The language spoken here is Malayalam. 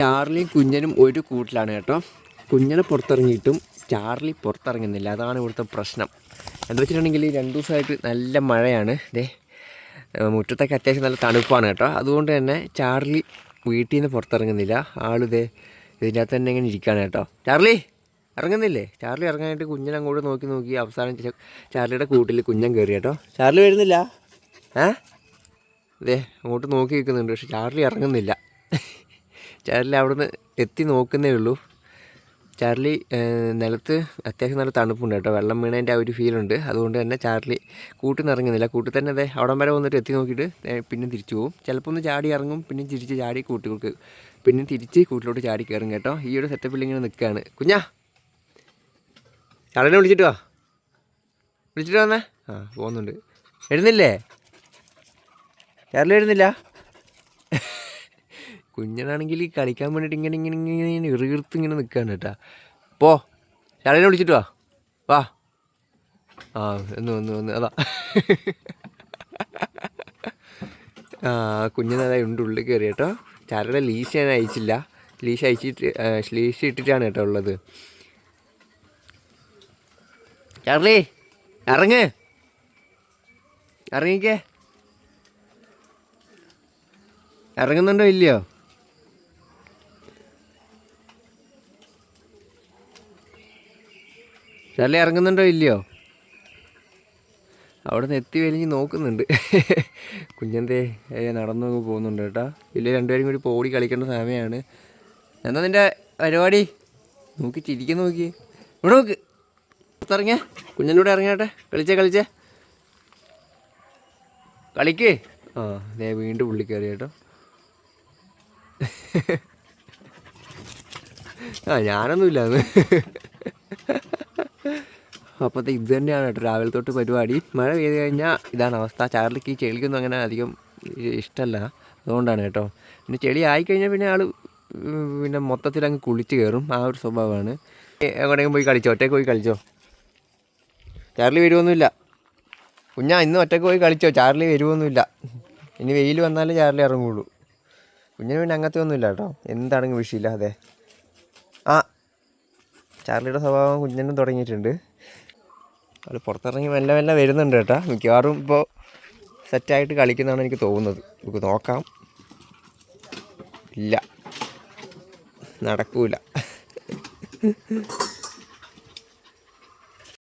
ചാർലിയും കുഞ്ഞനും ഒരു കൂട്ടിലാണ് കേട്ടോ. കുഞ്ഞനെ പുറത്തിറങ്ങിയിട്ടും ചാർലി പുറത്തിറങ്ങുന്നില്ല. അതാണ് ഇവിടുത്തെ പ്രശ്നം. എന്താ വെച്ചിട്ടുണ്ടെങ്കിൽ രണ്ട് ദിവസമായിട്ട് നല്ല മഴയാണ്. ദേ മുറ്റത്തൊക്കെ അത്യാവശ്യം നല്ല തണുപ്പാണ് കേട്ടോ. അതുകൊണ്ട് തന്നെ ചാർലി വീട്ടിൽ നിന്ന് പുറത്തിറങ്ങുന്നില്ല. ആളിതേ ഇതിന്റെ അകത്ത് തന്നെ ഇങ്ങനെ ഇരിക്കുകയാണ് കേട്ടോ. ചാർലി ഇറങ്ങുന്നില്ലേ? ചാർലി ഇറങ്ങാനായിട്ട് കുഞ്ഞൻ അങ്ങോട്ട് നോക്കി നോക്കി അവസാനം ചാർലിയുടെ കൂട്ടിൽ കുഞ്ഞൻ കയറി കേട്ടോ. ചാർലി വരുന്നില്ല? ഏ? അതെ അങ്ങോട്ട് നോക്കി നിൽക്കുന്നുണ്ട്. പക്ഷെ ചാർലി ഇറങ്ങുന്നില്ല. ചാർലി അവിടുന്ന് എത്തി നോക്കുന്നേ ഉള്ളൂ. ചാർലി നിലത്ത് അത്യാവശ്യം നല്ല തണുപ്പുണ്ട് കേട്ടോ. വെള്ളം വീണതിന്റെ ആ ഒരു ഫീലുണ്ട് അതുകൊണ്ട് തന്നെ ചാർലി കൂട്ടിൽ നിന്ന് ഇറങ്ങുന്നില്ല. കൂട്ടിൽ തന്നെ അതെ അവിടം വരെ വന്നിട്ട് എത്തി നോക്കിയിട്ട് പിന്നെ തിരിച്ചു പോകും ചിലപ്പോൾ ഒന്ന് ചാടി ഇറങ്ങും പിന്നെ തിരിച്ച് ചാടി കൂട്ടികൾക്ക് പിന്നെ തിരിച്ച് കൂട്ടിലോട്ട് ചാടി കയറും കേട്ടോ. ഈ ഒരു സെറ്റപ്പിൽ ഇങ്ങനെ നിൽക്കുകയാണ്. കുഞ്ഞാ! ചാളിനെ വിളിച്ചിട്ട് വാ. വിളിച്ചിട്ട് വന്നേ. ആ പോകുന്നുണ്ട്. എഴുന്നില്ലേ? ചാർലി എഴുന്നില്ല? കുഞ്ഞനാണെങ്കിൽ കളിക്കാൻ വേണ്ടിയിട്ട് ഇങ്ങനെ ഇങ്ങനെ ഇങ്ങനെ ഇങ്ങനെ ഇറുകിർത്ത് ഇങ്ങനെ നിൽക്കുകയാണ് കേട്ടാ. പോ ചടനെ വിളിച്ചിട്ട് വാ. വാ. ആ ഒന്ന് വന്ന് ഒന്ന് അതാ. ആ കുഞ്ഞിനതാ ഉണ്ട് ഉള്ളിൽ കയറി കേട്ടോ. ചാരയുടെ ലീശ ഞാൻ അയച്ചില്ല. ലീശ അയച്ചിട്ട് ലീശ ഇട്ടിട്ടാണ് കേട്ടോ ഉള്ളത്. ചാർലി ഇറങ്ങ്. ഇറങ്ങിക്കേ. ഇറങ്ങുന്നുണ്ടോ ഇല്ലയോ? ചാർലി ഇറങ്ങുന്നുണ്ടോ ഇല്ലയോ? അവിടെ നിന്ന് എത്തി വലിഞ്ഞ് നോക്കുന്നുണ്ട്. കുഞ്ഞന്തേ നടന്നു പോകുന്നുണ്ട് കേട്ടോ. വലിയ രണ്ടുപേരും കൂടി പോടി കളിക്കേണ്ട സമയമാണ് എന്താ നിന്റെ പരിപാടി? നോക്കി ചിരിക്കാൻ നോക്കി. ഇവിടെ നോക്ക്. ഇറങ്ങിയ കുഞ്ഞന്റെ കൂടെ ഇറങ്ങിയാട്ടെ കളിച്ചേ കളിച്ചേ. കളിക്കേ. ആ ദേ വീണ്ടും പുള്ളി കയറി കേട്ടോ. ആ ഞാനൊന്നുമില്ല അന്ന്. അപ്പോഴത്തെ ഇത് തന്നെയാണ് കേട്ടോ രാവിലെ തൊട്ട് പരിപാടി. മഴ പെയ്ത് കഴിഞ്ഞാൽ ഇതാണ് അവസ്ഥ. ചാർലിക്ക് ഈ ചെളിക്കൊന്നും അങ്ങനെ അധികം ഇഷ്ടമല്ല അതുകൊണ്ടാണ് കേട്ടോ. പിന്നെ ചെളി ആയിക്കഴിഞ്ഞാൽ പിന്നെ ആൾ പിന്നെ മൊത്തത്തിൽ അങ്ങ് കുളിച്ച് കയറും. ആ ഒരു സ്വഭാവമാണ്. എവിടെയെങ്കിലും പോയി കളിച്ചോ? ഒറ്റയ്ക്ക് പോയി കളിച്ചോ? ചാർലി വരുമൊന്നുമില്ല കുഞ്ഞാ ഇന്ന് ഒറ്റയ്ക്ക് പോയി കളിച്ചോ? ചാർലി വരുമൊന്നുമില്ല ഇനി വെയിൽ വന്നാലേ ചാർലി ഇറങ്ങുള്ളൂ. കുഞ്ഞിന് പിന്നെ അങ്ങനത്തെ ഒന്നുമില്ല കേട്ടോ. എന്താണെങ്കിലും വിഷയമില്ല അതെ ആ ചാർലിയുടെ സ്വഭാവം കുഞ്ഞിനും തുടങ്ങിയിട്ടുണ്ട്. അത് പുറത്തിറങ്ങി മെല്ലെ മെല്ലെ വരുന്നുണ്ട് കേട്ടോ. മിക്കവാറും ഇപ്പോൾ സെറ്റായിട്ട് കളിക്കുന്നതാണ് എനിക്ക് തോന്നുന്നത്. നമുക്ക് നോക്കാം. ഇല്ല. നടക്കൂല.